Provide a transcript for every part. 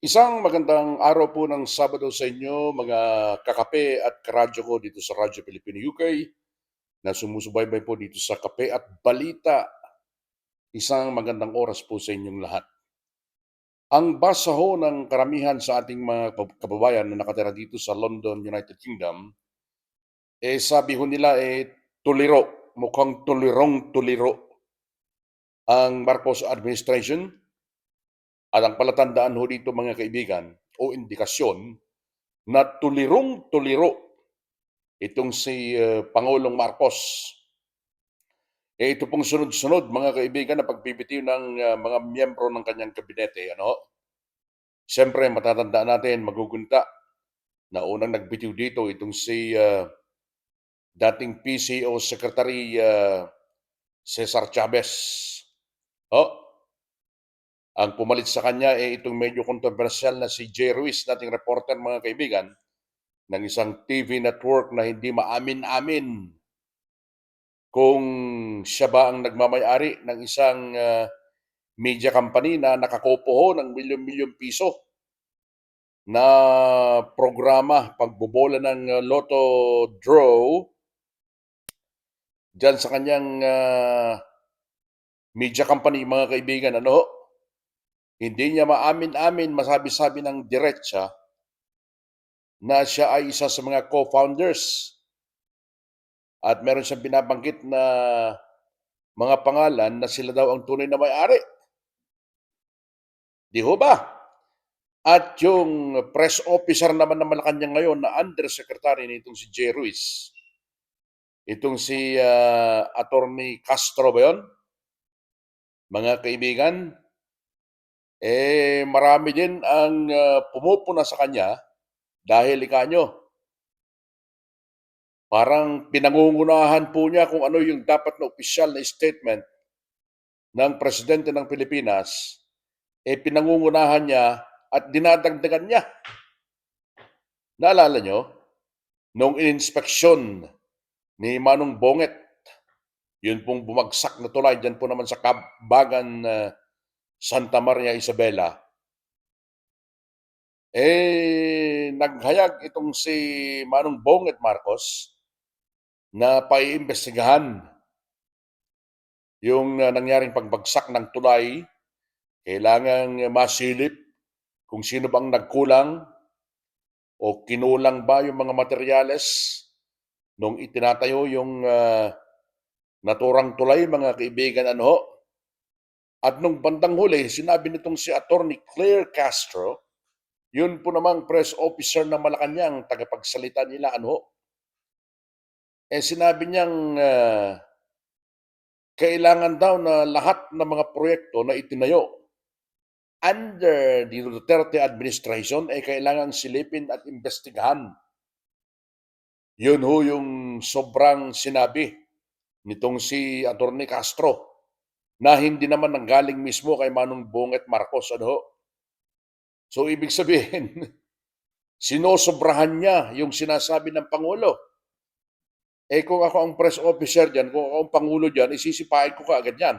Isang magandang araw po ng Sabado sa inyo, mga kakape at karadyo ko dito sa Radyo Pilipino UK na sumusubaybay po dito sa Kape at Balita. Isang magandang oras po sa inyong lahat. Ang basa ho ng karamihan sa ating mga kababayan na nakatira dito sa London, United Kingdom, eh sabi ho nila eh tuliro, mukhang tulirong tuliro ang Marcos administration at ang palatandaan ho dito mga kaibigan o indikasyon na tulirong-tuliro itong si uh, Pangulong Marcos. Eh, ito pong sunod-sunod mga kaibigan na pagbibitiw ng uh, mga miyembro ng kanyang kabinete. Ano? Siyempre, matatandaan natin, magugunta na unang nagbitiw dito itong si uh, dating PCO Secretary uh, Cesar Chavez. Oh, ang pumalit sa kanya ay eh, itong medyo kontrobersyal na si Jay Ruiz, dating reporter mga kaibigan, ng isang TV network na hindi maamin-amin kung siya ba ang nagmamayari ng isang uh, media company na nakakopo ho ng milyon-milyon piso na programa pagbobola ng uh, lotto draw dyan sa kanyang uh, media company mga kaibigan. Ano hindi niya maamin-amin, masabi-sabi ng diretsa na siya ay isa sa mga co-founders. At meron siyang binabanggit na mga pangalan na sila daw ang tunay na may-ari. Di ho ba? At yung press officer naman na Malacanang ngayon na undersecretary nitong si Jay Ruiz, itong si uh, Attorney Castro ba yun? Mga kaibigan, eh marami din ang uh, pumupuna sa kanya dahil ikanyo. Parang pinangungunahan po niya kung ano yung dapat na opisyal na statement ng presidente ng Pilipinas, eh pinangungunahan niya at dinadagdagan niya. Naalala nyo, nung ininspeksyon ni Manong Bonget, yun pong bumagsak na tulay dyan po naman sa Kabagan uh, Santa Maria Isabela, eh naghayag itong si Manong Bonget Marcos na paiimbestigahan yung uh, nangyaring pagbagsak ng tulay. Kailangang masilip kung sino bang nagkulang o kinulang ba yung mga materyales nung itinatayo yung uh, naturang tulay, mga kaibigan, ano at nung bandang huli, sinabi nitong si Attorney Claire Castro, yun po namang press officer ng Malacanang, tagapagsalita nila, ano, eh sinabi niyang uh, kailangan daw na lahat ng mga proyekto na itinayo under the Duterte administration ay eh, kailangan silipin at investigahan. Yun ho yung sobrang sinabi nitong si Attorney Castro na hindi naman nanggaling mismo kay Manong Bonget Marcos. Ano? So ibig sabihin, sinosobrahan niya yung sinasabi ng Pangulo. Eh kung ako ang press officer dyan, kung ako ang Pangulo dyan, isisipain ko kaagad yan.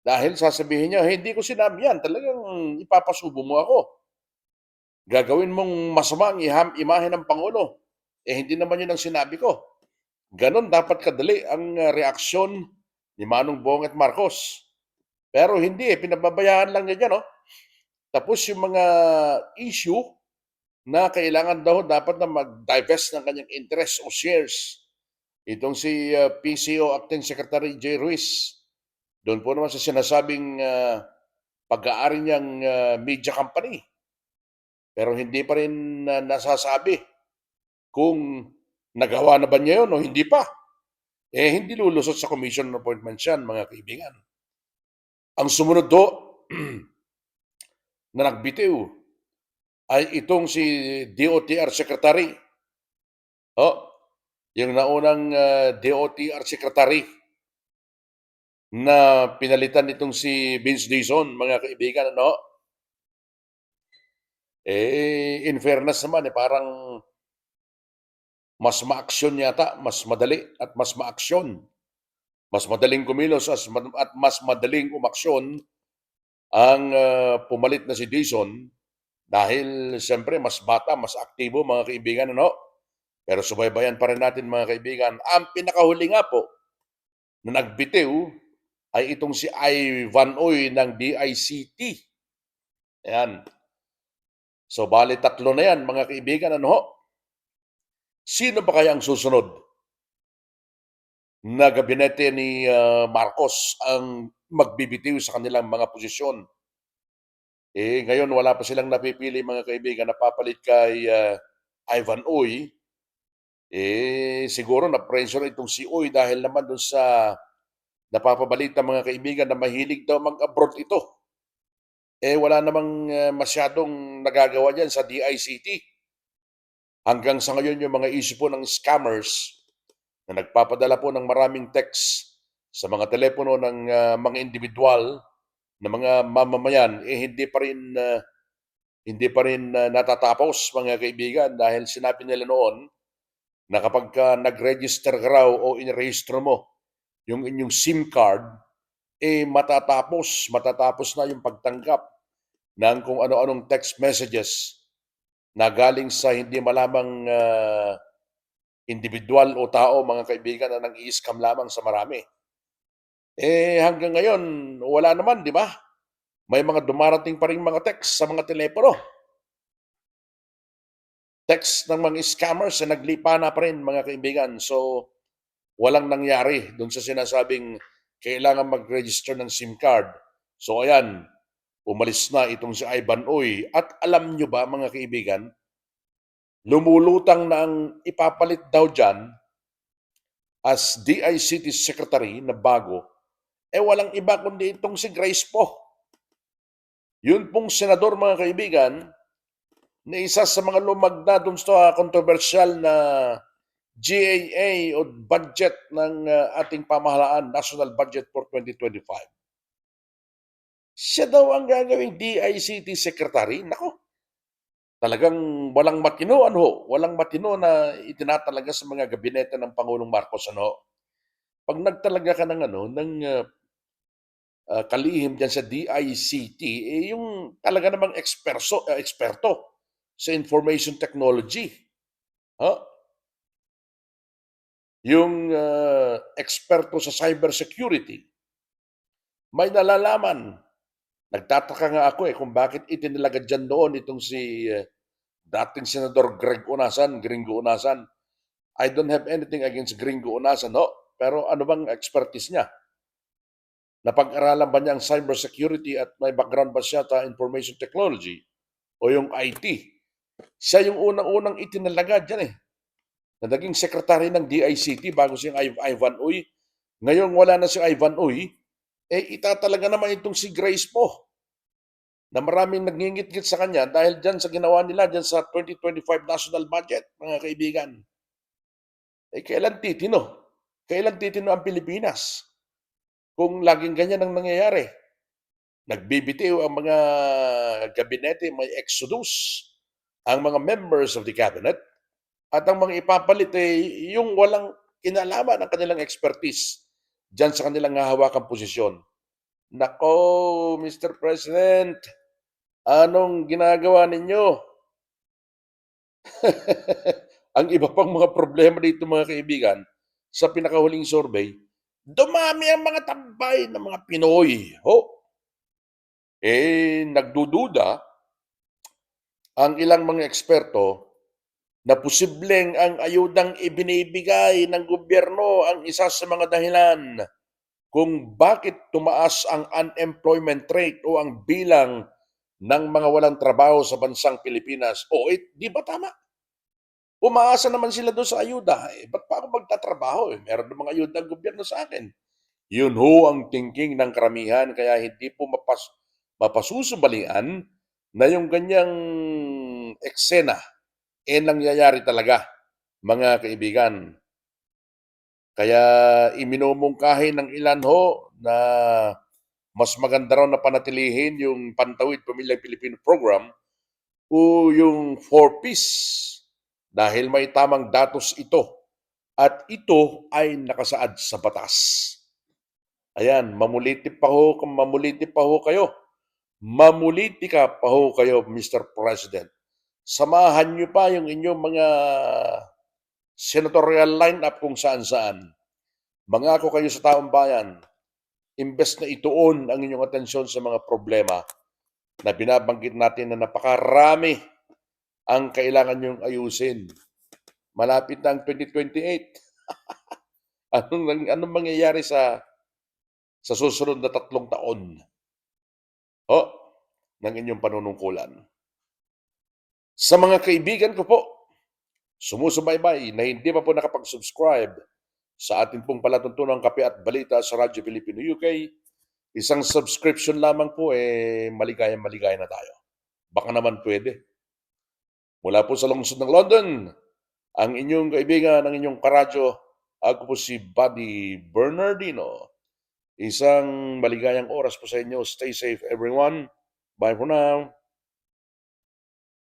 Dahil sasabihin niya, hindi ko sinabi yan, talagang ipapasubo mo ako. Gagawin mong masama ang iham, imahe ng Pangulo. Eh hindi naman yun ang sinabi ko. Ganon dapat kadali ang reaksyon ni Manong Bong at Marcos. Pero hindi eh, pinababayaan lang niya dyan. No? Tapos yung mga issue na kailangan daw dapat na mag-divest ng kanyang interest o shares. Itong si uh, PCO Acting Secretary J. Ruiz, doon po naman sa sinasabing uh, pag-aari niyang uh, media company. Pero hindi pa rin uh, nasasabi kung nagawa na ba niya yun o hindi pa eh hindi lulusot sa commission appointments yan, mga kaibigan. Ang sumunod do na nagbitiw ay itong si DOTR Secretary. Oh, yung naunang uh, DOTR Secretary na pinalitan nitong si Vince Dizon, mga kaibigan, ano? Eh, in fairness naman, eh, parang mas maaksyon yata, mas madali at mas maaksyon. Mas madaling kumilos at mas madaling umaksyon ang uh, pumalit na si Dizon Dahil siyempre mas bata, mas aktibo mga kaibigan, ano? Pero subaybayan pa rin natin mga kaibigan. Ang pinakahuli nga po na nagbitiw ay itong si Ivan Oy ng DICT. Ayan. So, bali tatlo na yan, mga kaibigan. Ano ho? Sino ba kaya ang susunod na gabinete ni ah, Marcos ang magbibitiw sa kanilang mga posisyon? Eh, ngayon wala pa silang napipili mga kaibigan na papalit kay ah, Ivan Uy. Eh, siguro na-pressure itong si Uy dahil naman doon sa napapabalita mga kaibigan na mahilig daw mag-abroad ito. Eh, wala namang ah, masyadong nagagawa dyan sa DICT. Hanggang sa ngayon yung mga issue po ng scammers na nagpapadala po ng maraming text sa mga telepono ng ah, mga individual na mga mamamayan eh hindi pa rin ah, hindi pa rin ah, natatapos mga kaibigan dahil sinabi nila noon na kapag ka nag-register ka raw o inrehistro mo yung inyong SIM card eh matatapos matatapos na yung pagtanggap ng kung ano-anong text messages na galing sa hindi malamang ah, individual o tao, mga kaibigan, na nang i-scam lamang sa marami. Eh, hanggang ngayon, wala naman, di ba? May mga dumarating pa rin mga text sa mga telepono. Text ng mga scammers na naglipa na pa rin, mga kaibigan. So, walang nangyari dun sa sinasabing kailangan mag-register ng SIM card. So, ayan, umalis na itong si Ivan Uy. At alam nyo ba, mga kaibigan, lumulutang na ang ipapalit daw dyan as DICT Secretary na bago, eh walang iba kundi itong si Grace po. Yun pong senador mga kaibigan, na isa sa mga lumagda dun sa kontrobersyal na GAA o budget ng uh, ating pamahalaan, National Budget for 2025. Siya daw ang gagawing DICT Secretary. Nako, talagang walang matino ano, walang matino na itinatalaga sa mga gabinete ng Pangulong Marcos ano. Pag nagtalaga ka ng ano ng uh, uh, kalihim diyan sa DICT, eh yung talaga namang eksperto, uh, eksperto sa information technology. Huh? Yung uh, eksperto sa cybersecurity. May nalalaman Nagtataka nga ako eh kung bakit itinalaga dyan doon itong si uh, dating Senador Greg Unasan, Gringo Unasan. I don't have anything against Gringo Unasan, no? Pero ano bang expertise niya? Napag-aralan ba niya ang cybersecurity at may background ba siya sa information technology o yung IT? Siya yung unang-unang itinalaga dyan eh. Na naging sekretary ng DICT bago si Ivan Uy. Ngayon wala na si Ivan Uy, eh itatalaga naman itong si Grace po na maraming nagngingit-ngit sa kanya dahil dyan sa ginawa nila dyan sa 2025 national budget, mga kaibigan. Eh, kailan titino? Kailan titino ang Pilipinas? Kung laging ganyan ang nangyayari. Nagbibitiw ang mga gabinete, may exodus, ang mga members of the cabinet, at ang mga ipapalit eh, yung walang kinalaman ng kanilang expertise dyan sa kanilang hahawakang posisyon. Nako, Mr. President, anong ginagawa ninyo? ang iba pang mga problema dito mga kaibigan, sa pinakahuling survey, dumami ang mga tambay ng mga Pinoy. Ho? Eh, nagdududa ang ilang mga eksperto na posibleng ang ayudang ibinibigay ng gobyerno ang isa sa mga dahilan kung bakit tumaas ang unemployment rate o ang bilang ng mga walang trabaho sa bansang Pilipinas. O, eh, di ba tama? Umaasa naman sila doon sa ayuda. Eh, ba't pa ako magtatrabaho? Eh? Meron namang ayuda ang gobyerno sa akin. Yun ho ang thinking ng karamihan kaya hindi po mapas mapasusubalian na yung ganyang eksena eh nangyayari talaga, mga kaibigan. Kaya iminumungkahi ng ilan ho na mas maganda raw na panatilihin yung Pantawid Pamilyang Pilipino Program o yung 4-piece dahil may tamang datos ito at ito ay nakasaad sa batas. Ayan, mamulitip pa ho, mamulitip pa ho kayo mamulitika pa ho kayo, Mr. President. Samahan niyo pa yung inyong mga senatorial lineup kung saan-saan. Mangako kayo sa taong bayan, imbes na ituon ang inyong atensyon sa mga problema na binabanggit natin na napakarami ang kailangan niyong ayusin. Malapit na ang 2028. anong, anong mangyayari sa sa susunod na tatlong taon? O, ng inyong panunungkulan. Sa mga kaibigan ko po, sumusubaybay na hindi pa po nakapag-subscribe sa ating pong palatuntunang kape at balita sa Radyo Pilipino UK, isang subscription lamang po, eh, maligayang maligaya na tayo. Baka naman pwede. Mula po sa lungsod ng London, ang inyong kaibigan, ang inyong karadyo, ako po si Buddy Bernardino. Isang maligayang oras po sa inyo. Stay safe everyone. Bye for now.